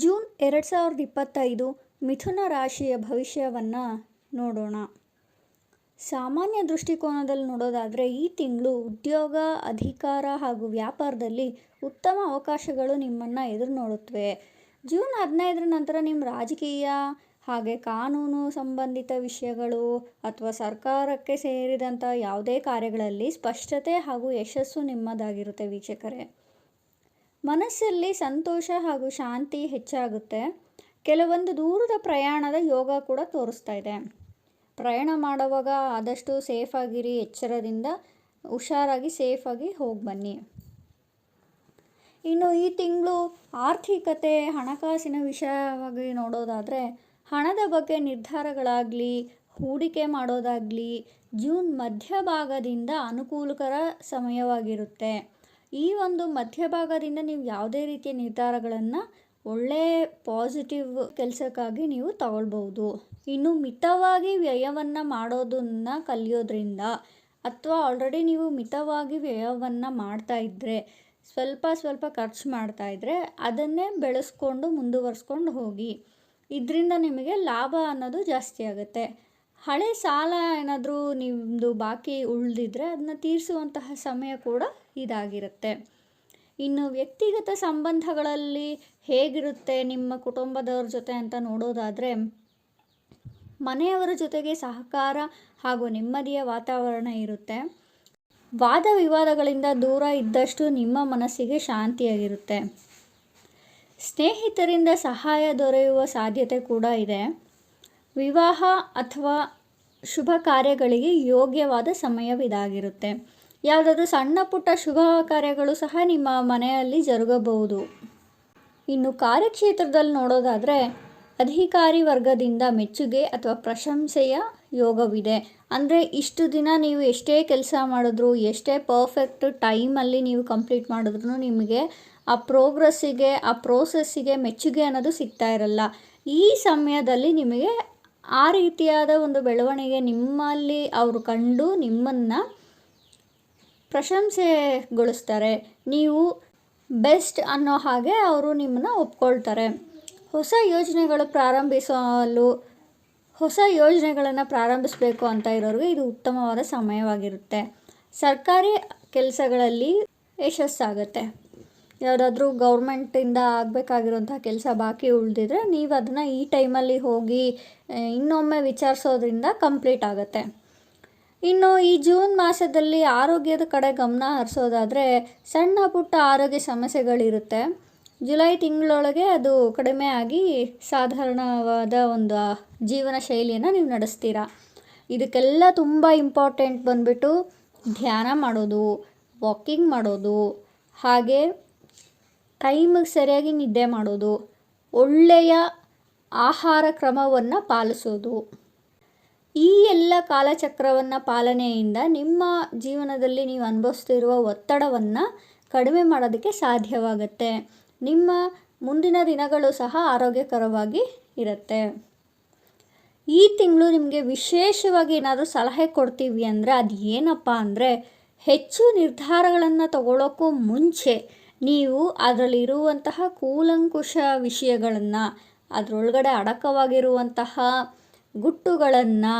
June ಎರಡು ಸಾವಿರದ ಇಪ್ಪತ್ತೈದು ಮಿಥುನ ರಾಶಿಯ ಭವಿಷ್ಯವನ್ನು ನೋಡೋಣ. ಸಾಮಾನ್ಯ ದೃಷ್ಟಿಕೋನದಲ್ಲಿ ನೋಡೋದಾದರೆ ಈ ತಿಂಗಳು ಉದ್ಯೋಗ, ಅಧಿಕಾರ ಹಾಗೂ ವ್ಯಾಪಾರದಲ್ಲಿ ಉತ್ತಮ ಅವಕಾಶಗಳು ನಿಮ್ಮನ್ನು ಎದುರು ನೋಡುತ್ತವೆ ಜೂನ್ ಹದಿನೈದರ ನಂತರ ನಿಮ್ಮ ರಾಜಕೀಯ ಹಾಗೆ ಕಾನೂನು ಸಂಬಂಧಿತ ವಿಷಯಗಳು ಅಥವಾ ಸರ್ಕಾರಕ್ಕೆ ಸೇರಿದಂಥ ಯಾವುದೇ ಕಾರ್ಯಗಳಲ್ಲಿ ಸ್ಪಷ್ಟತೆ ಹಾಗೂ ಯಶಸ್ಸು ನಿಮ್ಮದಾಗಿರುತ್ತೆ ವೀಕ್ಷಕರೇ. ಮನಸ್ಸಲ್ಲಿ ಸಂತೋಷ ಹಾಗೂ ಶಾಂತಿ ಹೆಚ್ಚಾಗುತ್ತೆ. ಕೆಲವೊಂದು ದೂರದ ಪ್ರಯಾಣದ ಯೋಗ ಕೂಡ ತೋರಿಸ್ತಾ ಇದೆ. ಪ್ರಯಾಣ ಮಾಡುವಾಗ ಆದಷ್ಟು ಸೇಫಾಗಿರಿ ಎಚ್ಚರದಿಂದ ಹುಷಾರಾಗಿ ಸೇಫಾಗಿ ಹೋಗಿ ಬನ್ನಿ ಇನ್ನು ಈ ತಿಂಗಳು ಆರ್ಥಿಕತೆ, ಹಣಕಾಸಿನ ವಿಷಯವಾಗಿ ನೋಡೋದಾದರೆ, ಹಣದ ಬಗ್ಗೆ ನಿರ್ಧಾರಗಳಾಗಲಿ, ಹೂಡಿಕೆ ಮಾಡೋದಾಗಲಿ, ಜೂನ್ ಮಧ್ಯಭಾಗದಿಂದ ಅನುಕೂಲಕರ ಸಮಯವಾಗಿರುತ್ತೆ. ಈ ಒಂದು ಮಧ್ಯಭಾಗದಿಂದ ನೀವು ಯಾವುದೇ ರೀತಿಯ ನಿರ್ಧಾರಗಳನ್ನು ಒಳ್ಳೆ ಪಾಸಿಟಿವ್ ಕೆಲಸಕ್ಕಾಗಿ ನೀವು ತಗೊಳ್ಬೋದು ಇನ್ನು ಮಿತವಾಗಿ ವ್ಯಯವನ್ನು ಮಾಡೋದನ್ನು ಕಲಿಯೋದ್ರಿಂದ ಅಥವಾ ಆಲ್ರೆಡಿ ನೀವು ಮಿತವಾಗಿ ವ್ಯಯವನ್ನು ಮಾಡ್ತಾ ಇದ್ದರೆ ಸ್ವಲ್ಪ ಸ್ವಲ್ಪ ಖರ್ಚು ಮಾಡ್ತಾ ಇದ್ದರೆ ಅದನ್ನೇ ಬೆಳೆಸ್ಕೊಂಡು ಮುಂದುವರಿಸ್ಕೊಂಡು ಹೋಗಿ. ಇದರಿಂದ ನಿಮಗೆ ಲಾಭ ಅನ್ನೋದು ಜಾಸ್ತಿ ಆಗುತ್ತೆ. ಹಳೆ ಸಾಲ ಏನಾದರೂ ನಿಮ್ಮದು ಬಾಕಿ ಉಳಿದಿದ್ರೆ ಅದನ್ನ ತೀರಿಸುವಂತಹ ಸಮಯ ಕೂಡ ಇದಾಗಿರುತ್ತೆ. ಇನ್ನು ವ್ಯಕ್ತಿಗತ ಸಂಬಂಧಗಳಲ್ಲಿ ಹೇಗಿರುತ್ತೆ ನಿಮ್ಮ ಕುಟುಂಬದವ್ರ ಜೊತೆ ಅಂತ ನೋಡೋದಾದರೆ, ಮನೆಯವರ ಜೊತೆಗೆ ಸಹಕಾರ ಹಾಗೂ ನೆಮ್ಮದಿಯ ವಾತಾವರಣ ಇರುತ್ತೆ. ವಾದ ವಿವಾದಗಳಿಂದ ದೂರ ಇದ್ದಷ್ಟು ನಿಮ್ಮ ಮನಸ್ಸಿಗೆ ಶಾಂತಿಯಾಗಿರುತ್ತೆ. ಸ್ನೇಹಿತರಿಂದ ಸಹಾಯ ದೊರೆಯುವ ಸಾಧ್ಯತೆ ಕೂಡ ಇದೆ. ವಿವಾಹ ಅಥವಾ ಶುಭ ಕಾರ್ಯಗಳಿಗೆ ಯೋಗ್ಯವಾದ ಸಮಯವಿದಾಗಿರುತ್ತೆ. ಯಾವುದಾದ್ರೂ ಸಣ್ಣ ಪುಟ್ಟ ಶುಭ ಕಾರ್ಯಗಳು ಸಹ ನಿಮ್ಮ ಮನೆಯಲ್ಲಿ ಜರುಗಬಹುದು. ಇನ್ನು ಕಾರ್ಯಕ್ಷೇತ್ರದಲ್ಲಿ ನೋಡೋದಾದರೆ ಅಧಿಕಾರಿ ವರ್ಗದಿಂದ ಮೆಚ್ಚುಗೆ ಅಥವಾ ಪ್ರಶಂಸೆಯ ಯೋಗವಿದೆ. ಅಂದರೆ ಇಷ್ಟು ದಿನ ನೀವು ಎಷ್ಟೇ ಕೆಲಸ ಮಾಡಿದ್ರು, ಎಷ್ಟೇ ಪರ್ಫೆಕ್ಟ್ ಟೈಮಲ್ಲಿ ನೀವು ಕಂಪ್ಲೀಟ್ ಮಾಡಿದ್ರು ನಿಮಗೆ ಆ ಪ್ರೋಗ್ರೆಸ್ಸಿಗೆ ಆ ಪ್ರೋಸೆಸ್ಸಿಗೆ ಮೆಚ್ಚುಗೆ ಅನ್ನೋದು ಸಿಗ್ತಾ ಇರಲ್ಲ. ಈ ಸಮಯದಲ್ಲಿ ನಿಮಗೆ ಆ ರೀತಿಯಾದ ಒಂದು ಬೆಳವಣಿಗೆ ನಿಮ್ಮಲ್ಲಿ ಅವರು ಕಂಡು ನಿಮ್ಮನ್ನು ಪ್ರಶಂಸೆಗೊಳಿಸ್ತಾರೆ. ನೀವು ಬೆಸ್ಟ್ ಅನ್ನೋ ಹಾಗೆ ಅವರು ನಿಮ್ಮನ್ನು ಒಪ್ಕೊಳ್ತಾರೆ. ಹೊಸ ಯೋಜನೆಗಳು ಪ್ರಾರಂಭಿಸಲು, ಹೊಸ ಯೋಜನೆಗಳನ್ನು ಪ್ರಾರಂಭಿಸಬೇಕು ಅಂತ ಇರೋರಿಗೆ ಇದು ಉತ್ತಮವಾದ ಸಮಯವಾಗಿರುತ್ತೆ. ಸರ್ಕಾರಿ ಕೆಲಸಗಳಲ್ಲಿ ಯಶಸ್ಸಾಗುತ್ತೆ. ಯಾವುದಾದ್ರೂ ಗೌರ್ಮೆಂಟಿಂದ ಆಗಬೇಕಾಗಿರೋಂಥ ಕೆಲಸ ಬಾಕಿ ಉಳಿದಿದ್ರೆ ನೀವು ಅದನ್ನು ಈ ಟೈಮಲ್ಲಿ ಹೋಗಿ, ಇನ್ನೊಮ್ಮೆ ವಿಚಾರಿಸೋದ್ರಿಂದ ಕಂಪ್ಲೀಟ್ ಆಗುತ್ತೆ. ಇನ್ನು ಈ ಜೂನ್ ಮಾಸದಲ್ಲಿ ಆರೋಗ್ಯದ ಕಡೆ ಗಮನ ಹರಿಸೋದಾದರೆ ಸಣ್ಣ ಪುಟ್ಟ ಆರೋಗ್ಯ ಸಮಸ್ಯೆಗಳಿರುತ್ತೆ. ಜುಲೈ ತಿಂಗಳೊಳಗೆ ಅದು ಕಡಿಮೆ ಆಗಿ ಸಾಧಾರಣವಾದ ಒಂದು ಜೀವನ ಶೈಲಿಯನ್ನು ನೀವು ನಡೆಸ್ತೀರಾ. ಇದಕ್ಕೆಲ್ಲ ತುಂಬ ಇಂಪಾರ್ಟೆಂಟ್ ಬಂದುಬಿಟ್ಟು ಧ್ಯಾನ ಮಾಡೋದು, ವಾಕಿಂಗ್ ಮಾಡೋದು, ಹಾಗೆ ಟೈಮಿಗೆ ಸರಿಯಾಗಿ ನಿದ್ದೆ ಮಾಡೋದು, ಒಳ್ಳೆಯ ಆಹಾರ ಕ್ರಮವನ್ನು ಪಾಲಿಸೋದು. ಈ ಎಲ್ಲ ಕಾಲಚಕ್ರವನ್ನು ಪಾಲನೆಯಿಂದ ನಿಮ್ಮ ಜೀವನದಲ್ಲಿ ನೀವು ಅನುಭವಿಸ್ತಿರುವ ಒತ್ತಡವನ್ನು ಕಡಿಮೆ ಮಾಡೋದಕ್ಕೆ ಸಾಧ್ಯವಾಗುತ್ತೆ. ನಿಮ್ಮ ಮುಂದಿನ ದಿನಗಳು ಸಹ ಆರೋಗ್ಯಕರವಾಗಿ ಇರುತ್ತೆ. ಈ ತಿಂಗಳು ನಿಮಗೆ ವಿಶೇಷವಾಗಿ ಏನಾದರೂ ಸಲಹೆ ಕೊಡ್ತೀವಿ ಅಂದರೆ ಅದು ಏನಪ್ಪ ಅಂದರೆ ಹೆಚ್ಚು ನಿರ್ಧಾರಗಳನ್ನು ತಗೊಳ್ಳೋಕ್ಕೂ ಮುಂಚೆ ನೀವು ಅದರಲ್ಲಿರುವಂತಹ ಕೂಲಂಕುಷ ವಿಷಯಗಳನ್ನು ಅದರೊಳಗಡೆ ಅಡಕವಾಗಿರುವಂತಹ ಗುಟ್ಟುಗಳನ್ನು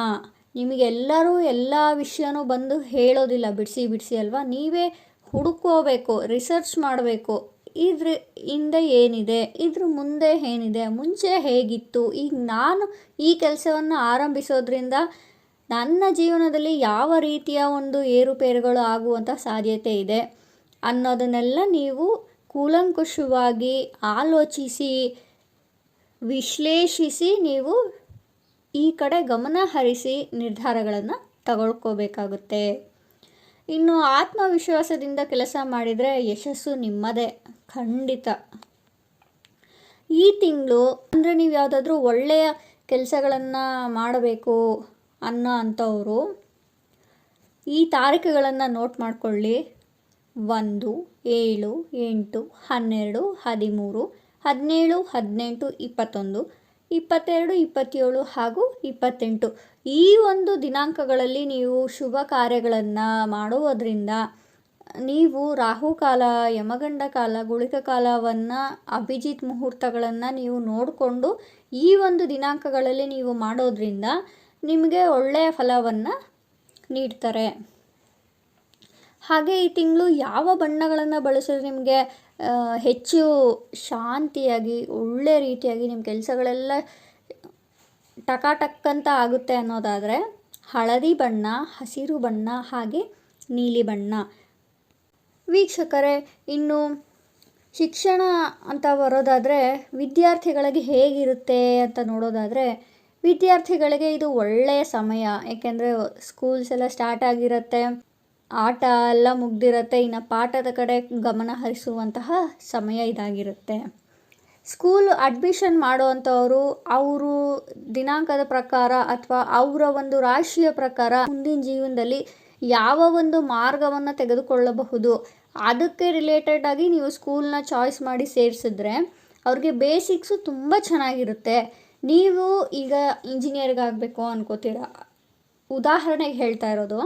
ನಿಮಗೆಲ್ಲರೂ ಎಲ್ಲ ವಿಷಯನೂ ಬಂದು ಹೇಳೋದಿಲ್ಲ. ಬಿಡಿಸಿ ಬಿಡಿಸಿ ಅಲ್ವಾ? ನೀವೇ ಹುಡುಕೋಬೇಕು ರಿಸರ್ಚ್ ಮಾಡಬೇಕು. ಇದ್ರ ಹಿಂದೆ ಏನಿದೆ? ಇದ್ರ ಮುಂದೆ ಏನಿದೆ? ಮುಂಚೆ ಹೇಗಿತ್ತು? ಈಗ ನಾನು ಈ ಕೆಲಸವನ್ನು ಆರಂಭಿಸೋದ್ರಿಂದ ನನ್ನ ಜೀವನದಲ್ಲಿ ಯಾವ ರೀತಿಯ ಒಂದು ಏರುಪೇರುಗಳು ಆಗುವಂಥ ಸಾಧ್ಯತೆ ಇದೆ ಅನ್ನೋದನ್ನೆಲ್ಲ ನೀವು ಕೂಲಂಕುಷವಾಗಿ ಆಲೋಚಿಸಿ, ವಿಶ್ಲೇಷಿಸಿ ನೀವು ಈ ಕಡೆ ಗಮನ ಹರಿಸಿ ನಿರ್ಧಾರಗಳನ್ನು ತಗೊಳ್ಕೋಬೇಕಾಗುತ್ತೆ. ಇನ್ನು ಆತ್ಮವಿಶ್ವಾಸದಿಂದ ಕೆಲಸ ಮಾಡಿದರೆ ಯಶಸ್ಸು ನಿಮ್ಮದೇ, ಖಂಡಿತ. ಈ ತಿಂಗಳು ಅಂದರೆ ನೀವು ಯಾವುದಾದ್ರೂ ಒಳ್ಳೆಯ ಕೆಲಸಗಳನ್ನು ಮಾಡಬೇಕು ಅನ್ನೋ ಅಂಥವರು ಈ ತಾರೀಕುಗಳನ್ನು ನೋಟ್ ಮಾಡಿಕೊಳ್ಳಿ. ಒಂದು, ಏಳು, ಎಂಟು, ಹನ್ನೆರಡು, ಹದಿಮೂರು, ಹದಿನೇಳು, ಹದಿನೆಂಟು, ಇಪ್ಪತ್ತೊಂದು ಇಪ್ಪತ್ತೆರಡು, ಇಪ್ಪತ್ತೇಳು ಹಾಗೂ ಇಪ್ಪತ್ತೆಂಟು. ಈ ಒಂದು ದಿನಾಂಕಗಳಲ್ಲಿ ನೀವು ಶುಭ ಕಾರ್ಯಗಳನ್ನು ಮಾಡುವುದರಿಂದ ನೀವು ರಾಹುಕಾಲ ಯಮಗಂಡ ಕಾಲ, ಗುಳಿಕ ಕಾಲವನ್ನು, ಅಭಿಜಿತ್ ಮುಹೂರ್ತಗಳನ್ನು ನೀವು ನೋಡಿಕೊಂಡು ಈ ಒಂದು ದಿನಾಂಕಗಳಲ್ಲಿ ನೀವು ಮಾಡೋದ್ರಿಂದ ನಿಮಗೆ ಒಳ್ಳೆಯ ಫಲವನ್ನು ನೀಡ್ತಾರೆ. ಹಾಗೆ ಈ ತಿಂಗಳು ಯಾವ ಬಣ್ಣಗಳನ್ನು ಬಳಸಿದ್ರೆ ನಿಮಗೆ ಹೆಚ್ಚು ಶಾಂತಿಯಾಗಿ, ಒಳ್ಳೆ ರೀತಿಯಾಗಿ ನಿಮ್ಮ ಕೆಲಸಗಳೆಲ್ಲ ಟಕಾಟಕ್ಕಂತ ಆಗುತ್ತೆ ಅನ್ನೋದಾದರೆ, ಹಳದಿ ಬಣ್ಣ, ಹಸಿರು ಬಣ್ಣ, ಹಾಗೆ ನೀಲಿ ಬಣ್ಣ. ವೀಕ್ಷಕರೇ, ಇನ್ನು ಶಿಕ್ಷಣ ಅಂತ ಬರೋದಾದರೆ, ವಿದ್ಯಾರ್ಥಿಗಳಿಗೆ ಹೇಗಿರುತ್ತೆ ಅಂತ ನೋಡೋದಾದರೆ, ವಿದ್ಯಾರ್ಥಿಗಳಿಗೆ ಇದು ಒಳ್ಳೆಯ ಸಮಯ. ಏಕೆಂದರೆ, ಸ್ಕೂಲ್ಸ್ ಎಲ್ಲ ಸ್ಟಾರ್ಟ್ ಆಗಿರುತ್ತೆ. ಆಟ ಎಲ್ಲ ಮುಗ್ದಿರುತ್ತೆ, ಇನ್ನು ಪಾಠದ ಕಡೆ ಗಮನ ಹರಿಸುವಂತಹ ಸಮಯ ಇದಾಗಿರುತ್ತೆ. ಸ್ಕೂಲ್ ಅಡ್ಮಿಷನ್ ಮಾಡುವಂಥವರು, ಅವರು ದಿನಾಂಕದ ಪ್ರಕಾರ ಅಥವಾ ಅವರ ಒಂದು ರಾಶಿಯ ಪ್ರಕಾರ ಮುಂದಿನ ಜೀವನದಲ್ಲಿ ಯಾವ ಒಂದು ಮಾರ್ಗವನ್ನು ತೆಗೆದುಕೊಳ್ಳಬಹುದು, ಅದಕ್ಕೆ ರಿಲೇಟೆಡ್ ಆಗಿ ನೀವು ಸ್ಕೂಲ್ನ ಚಾಯ್ಸ್ ಮಾಡಿ ಸೇರಿಸಿದ್ರೆ ಅವ್ರಿಗೆ ಬೇಸಿಕ್ಸು ತುಂಬ ಚೆನ್ನಾಗಿರುತ್ತೆ. ನೀವು ಈಗ ಇಂಜಿನಿಯರ್ಗಾಗಬೇಕು ಅನ್ಕೋತೀರ? ಉದಾಹರಣೆಗೆ ಹೇಳ್ತಾ ಇರೋದು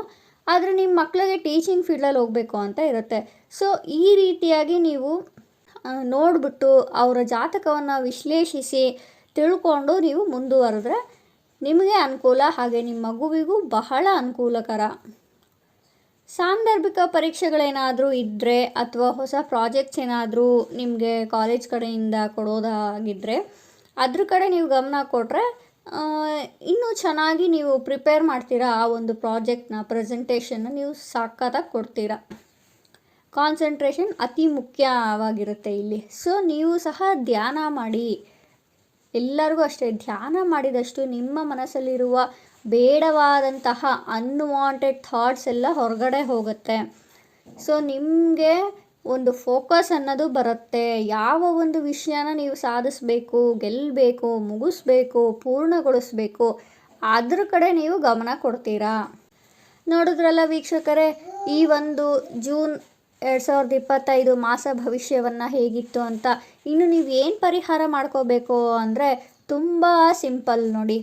ಆದರೆ ನಿಮ್ಮ ಮಕ್ಕಳಿಗೆ ಟೀಚಿಂಗ್ ಫೀಲ್ಡಲ್ಲಿ ಹೋಗಬೇಕು ಅಂತ ಇರುತ್ತೆ. ಸೊ ಈ ರೀತಿಯಾಗಿ ನೀವು ನೋಡಿಬಿಟ್ಟು ಅವರ ಜಾತಕವನ್ನು ವಿಶ್ಲೇಷಿಸಿ ತಿಳ್ಕೊಂಡು ನೀವು ಮುಂದುವರೆದ್ರೆ ನಿಮಗೆ ಅನುಕೂಲ ಹಾಗೆ ನಿಮ್ಮ ಮಗುವಿಗೂ ಬಹಳ ಅನುಕೂಲಕರ. ಸಾಂದರ್ಭಿಕ ಪರೀಕ್ಷೆಗಳೇನಾದರೂ ಇದ್ದರೆ ಅಥವಾ ಹೊಸ ಪ್ರಾಜೆಕ್ಟ್ಸ್ ಏನಾದರೂ ನಿಮಗೆ ಕಾಲೇಜ್ ಕಡೆಯಿಂದ ಕೊಡೋದಾಗಿದ್ದರೆ ಅದ್ರ ಕಡೆ ನೀವು ಗಮನ ಕೊಟ್ಟರೆ ಇನ್ನೂ ಚೆನ್ನಾಗಿ ನೀವು ಪ್ರಿಪೇರ್ ಮಾಡ್ತೀರಾ ಆ ಒಂದು ಪ್ರಾಜೆಕ್ಟ್ನ ಪ್ರೆಸೆಂಟೇಷನ್ನ ನೀವು ಸಾಕತ್ತಾಗಿ ಕೊಡ್ತೀರಾ? ಕಾನ್ಸಂಟ್ರೇಷನ್ ಅತಿ ಮುಖ್ಯವಾಗಿರುತ್ತೆ ಇಲ್ಲಿ. ಸೊ, ನೀವು ಸಹ ಧ್ಯಾನ ಮಾಡಿ. ಎಲ್ಲರಿಗೂ ಅಷ್ಟೇ, ಧ್ಯಾನ ಮಾಡಿದಷ್ಟು ನಿಮ್ಮ ಮನಸ್ಸಲ್ಲಿರುವ ಬೇಡವಾದಂತಹ ಅನ್ವಾಂಟೆಡ್ ಥಾಟ್ಸ್ ಎಲ್ಲ ಹೊರಗಡೆ ಹೋಗುತ್ತೆ. ಸೊ, ನಿಮಗೆ ಒಂದು ಫೋಕಸ್ ಅನ್ನೋದು ಬರುತ್ತೆ. ಯಾವ ಒಂದು ವಿಷಯನ ನೀವು ಸಾಧಿಸಬೇಕು ಗೆಲ್ಲಬೇಕು ಮುಗಿಸ್ಬೇಕು, ಪೂರ್ಣಗೊಳಿಸ್ಬೇಕು, ಅದ್ರ ಕಡೆ ನೀವು ಗಮನ ಕೊಡ್ತೀರಾ? ನೋಡಿದ್ರಲ್ಲ ವೀಕ್ಷಕರೇ, ಈ ಒಂದು ಜೂನ್ ಎರಡು ಸಾವಿರದ ಇಪ್ಪತ್ತೈದು ಮಾಸ ಭವಿಷ್ಯವನ್ನು ಹೇಗಿತ್ತು ಅಂತ. ಇನ್ನು ನೀವು ಏನು ಪರಿಹಾರ ಮಾಡ್ಕೋಬೇಕು ಅಂದರೆ ತುಂಬ ಸಿಂಪಲ್ ನೋಡಿ.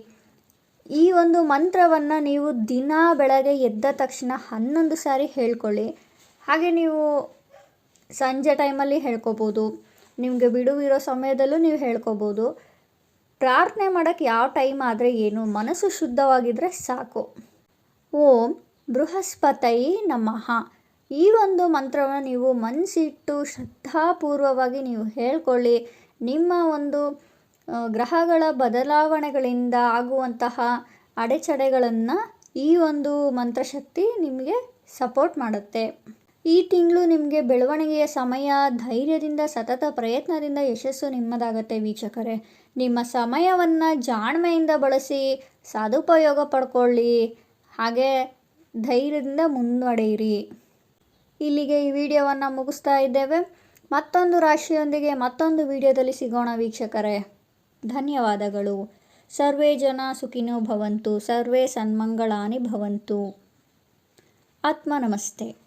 ಈ ಒಂದು ಮಂತ್ರವನ್ನು ನೀವು ದಿನ ಬೆಳಗ್ಗೆ ಎದ್ದ ತಕ್ಷಣ ಹನ್ನೊಂದು ಸಾರಿ ಹೇಳ್ಕೊಳ್ಳಿ. ಹಾಗೆ ನೀವು ಸಂಜೆ ಟೈಮಲ್ಲಿ ಹೇಳ್ಕೊಬೋದು. ನಿಮಗೆ ಬಿಡುವಿರೋ ಸಮಯದಲ್ಲೂ ನೀವು ಹೇಳ್ಕೊಬೋದು. ಪ್ರಾರ್ಥನೆ ಮಾಡೋಕ್ಕೆ ಯಾವ ಟೈಮ್ ಆದರೆ ಏನು? ಮನಸ್ಸು ಶುದ್ಧವಾಗಿದ್ದರೆ ಸಾಕು. ಓಂ ಬೃಹಸ್ಪತೈ ನಮಃ. ಈ ಒಂದು ಮಂತ್ರವನ್ನು ನೀವು ಮನಸ್ಸಿಟ್ಟು ಶ್ರದ್ಧಾಪೂರ್ವವಾಗಿ ನೀವು ಹೇಳ್ಕೊಳ್ಳಿ. ನಿಮ್ಮ ಒಂದು ಗ್ರಹಗಳ ಬದಲಾವಣೆಗಳಿಂದ ಆಗುವಂತಹ ಅಡೆಚಡೆಗಳನ್ನು ಈ ಒಂದು ಮಂತ್ರಶಕ್ತಿ ನಿಮಗೆ ಸಪೋರ್ಟ್ ಮಾಡುತ್ತೆ. ಈ ತಿಂಗಳು ನಿಮಗೆ ಬೆಳವಣಿಗೆಯ ಸಮಯ, ಧೈರ್ಯದಿಂದ, ಸತತ ಪ್ರಯತ್ನದಿಂದ ಯಶಸ್ಸು ನಿಮ್ಮದಾಗತ್ತೆ ವೀಕ್ಷಕರೇ. ನಿಮ್ಮ ಸಮಯವನ್ನು ಜಾಣ್ಮೆಯಿಂದ ಬಳಸಿ, ಸದುಪಯೋಗ ಪಡ್ಕೊಳ್ಳಿ. ಹಾಗೆ ಧೈರ್ಯದಿಂದ ಮುನ್ನಡೆಯಿರಿ ಇಲ್ಲಿಗೆ ಈ ವಿಡಿಯೋವನ್ನು ಮುಗಿಸ್ತಾ ಇದ್ದೇವೆ. ಮತ್ತೊಂದು ರಾಶಿಯೊಂದಿಗೆ ಮತ್ತೊಂದು ವಿಡಿಯೋದಲ್ಲಿ ಸಿಗೋಣ ವೀಕ್ಷಕರೇ. ಧನ್ಯವಾದಗಳು. ಸರ್ವೇ ಜನ ಸುಖಿನೋ ಭವಂತು, ಸರ್ವೇ ಸನ್ಮಂಗಳಾನಿ ಭವಂತು. ಆತ್ಮ ನಮಸ್ತೆ.